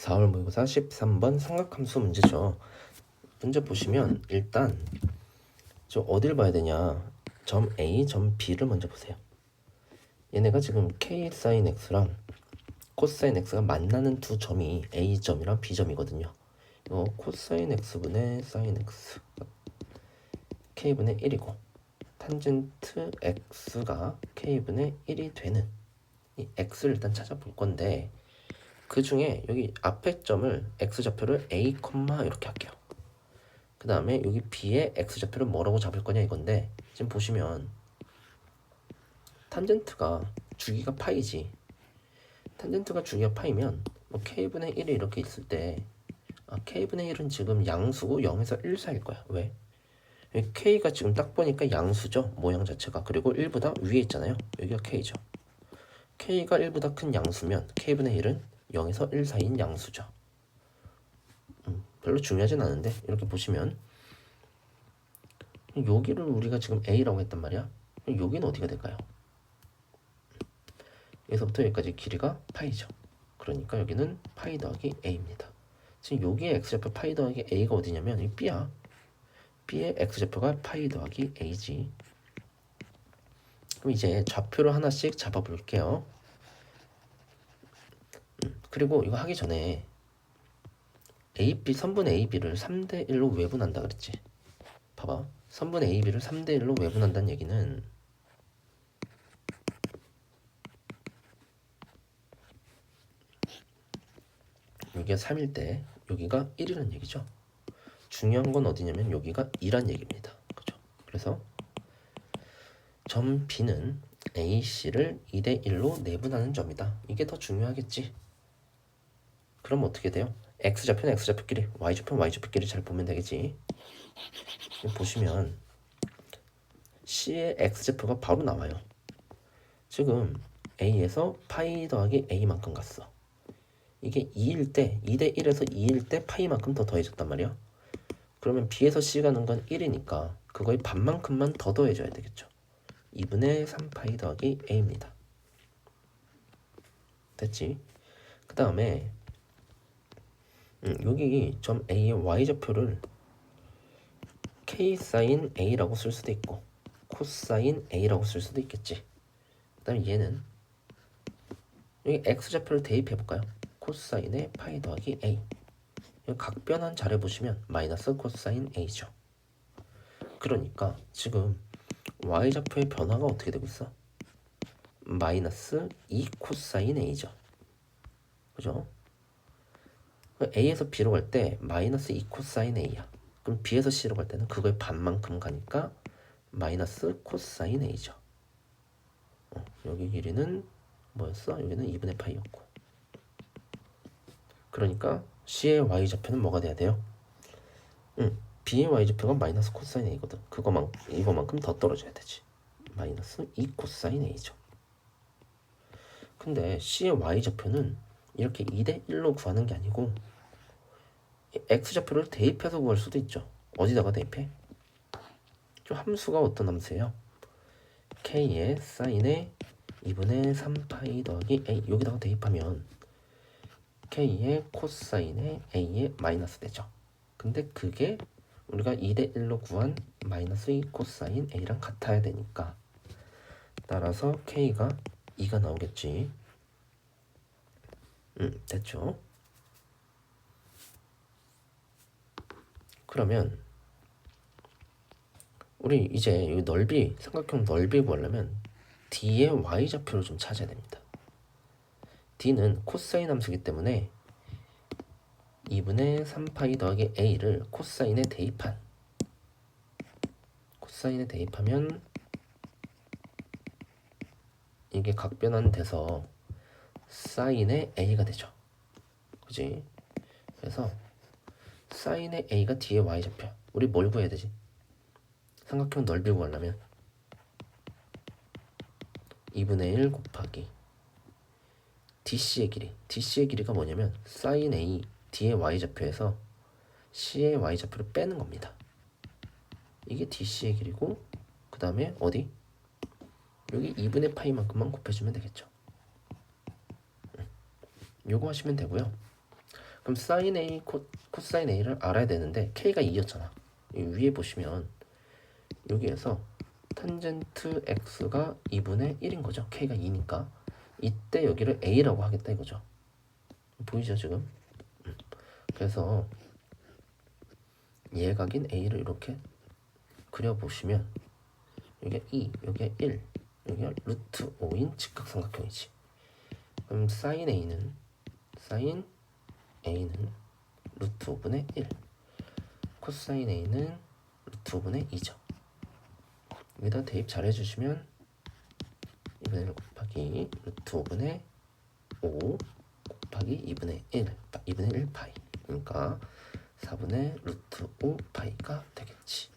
4월 모의고사 13번 삼각함수 문제죠. 문제 보시면 일단 저 어딜 봐야 되냐? 점 A, 점 B를 먼저 보세요. 얘네가 지금 K 사인 X랑 코사인 X가 만나는 두 점이 A점이랑 B점이거든요. 이거 코사인 X분의 사인 X K분의 1이고 탄젠트 X가 K분의 1이 되는 이 X를 일단 찾아볼 건데 그 중에 여기 앞에 점을 x 좌표를 a, 이렇게 할게요. 그 다음에 여기 b의 x 좌표를 뭐라고 잡을 거냐 이건데 지금 보시면 탄젠트가 주기가 파이지. 탄젠트가 주기가 파이면 뭐 k분의 1이 이렇게 있을 때 아, k분의 1은 지금 양수고 0에서 1 사이일 거야. 왜? k가 지금 딱 보니까 양수죠. 모양 자체가. 그리고 1보다 위에 있잖아요. 여기가 k죠. k가 1보다 큰 양수면 k분의 1은 0에서 1 사이인 양수죠. 음, 별로 중요하진 않은데 이렇게 보시면 여기를 우리가 지금 a라고 했단 말이야. 여기는 어디가 될까요? 여기서부터 여기까지 길이가 파이죠. 그러니까 여기는 파이 더하기 a입니다. 지금 여기에 x좌표 파이 더하기 a가 어디냐면 이 b야. b의 x좌표가 파이 더하기 a지. 그럼 이제 좌표를 하나씩 잡아볼게요. 그리고 이거 하기 전에 AB 선분 AB를 3대 1로 외분한다 그랬지. 봐봐. 선분 AB를 3대 1로 외분한다는 얘기는 여기가 3일 때 여기가 1이라는 얘기죠. 중요한 건 어디냐면 여기가 2란 얘기입니다. 그죠? 그래서 점 B는 AC를 2대 1로 내분하는 점이다. 이게 더 중요하겠지. 그럼 어떻게 돼요? x좌표는 x좌표끼리, y좌표는 y좌표끼리 잘 보면 되겠지. 보시면 C의 x좌표가 바로 나와요. 지금 A에서 파이 더하기 A만큼 갔어. 이게 2일 때, 2대 1에서 2일 때 파이만큼 더 더해졌단 말이야. 그러면 B에서 C 가는 건 1이니까 그거의 반만큼만 더 더해줘야 되겠죠. 2분의 3파이 더하기 A입니다. 됐지? 그 다음에 음, 여기 점 A의 y좌표를 k 사인 A라고 쓸 수도 있고 코사인 A라고 쓸 수도 있겠지. 그 다음에 얘는 여기 x좌표를 대입해 볼까요? 코사인의 파이 더하기 A 여기 각변환 잘 해보시면 마이너스 코사인 A죠. 그러니까 지금 y좌표의 변화가 어떻게 되고 있어? 마이너스 2 코사인 A죠. 그죠? A에서 B로 갈 때 마이너스 2 코사인 A야. 그럼 B에서 C로 갈 때는 그거의 반만큼 가니까 마이너스 코사인 A죠. 어, 여기 길이는 뭐였어? 여기는 2분의 파이였고. 그러니까 C의 Y좌표는 뭐가 돼야 돼요? 응, B의 Y좌표가 마이너스 코사인 A거든. 그거만, 이거만큼 더 떨어져야 되지. 마이너스 2 코사인 A죠. 근데 C의 Y좌표는 이렇게 2대 1로 구하는 게 아니고 x좌표를 대입해서 구할 수도 있죠. 어디다가 대입해? 저 함수가 어떤 함수예요? k의 사인의 2분의 3파이 더하기 a 여기다가 대입하면 k의 코사인의 a의 마이너스 되죠. 근데 그게 우리가 2대 1로 구한 마이너스 2 코사인 a랑 같아야 되니까 따라서 k가 2가 나오겠지. 음, 됐죠? 그러면 우리 이제 이 넓이 삼각형 넓이 구하려면 d의 y 좌표를 좀 찾아야 됩니다. d는 코사인 함수기 때문에 2분의 3파이 더하기 a를 코사인에 대입한 코사인에 대입하면 이게 각변환 돼서 사인의 a가 되죠. 그지? 그래서 사인의 a가 d의 y좌표. 우리 뭘 구해야 되지? 삼각형 넓이 구하려면 2분의 1 곱하기 DC의 길이. DC의 길이가 뭐냐면 사인 A D의 y좌표에서 C의 y좌표를 빼는 겁니다. 이게 DC의 길이고 그 다음에 어디? 여기 2분의 파이만큼만 곱해주면 되겠죠. 요거 하시면 되고요. 그럼 사인 A, 코, 코사인 A를 알아야 되는데 K가 2였잖아. 위에 보시면 여기에서 탄젠트 X가 2분의 1인 거죠. K가 2니까. 이때 여기를 A라고 하겠다 이거죠. 보이죠 지금? 음. 그래서 예각인 A를 이렇게 그려보시면 여기가 2, 여기가 1, 여기가 루트 5인 직각삼각형이지. 그럼 사인 A는 사인 A는 루트 5분의 1 코사인 A는 루트 5분의 2죠. 여기다 대입 잘 해주시면 2분의 1 곱하기 루트 5분의 5 곱하기 2분의 1 2분의 1 파이 그러니까 4분의 루트 5 파이가 되겠지.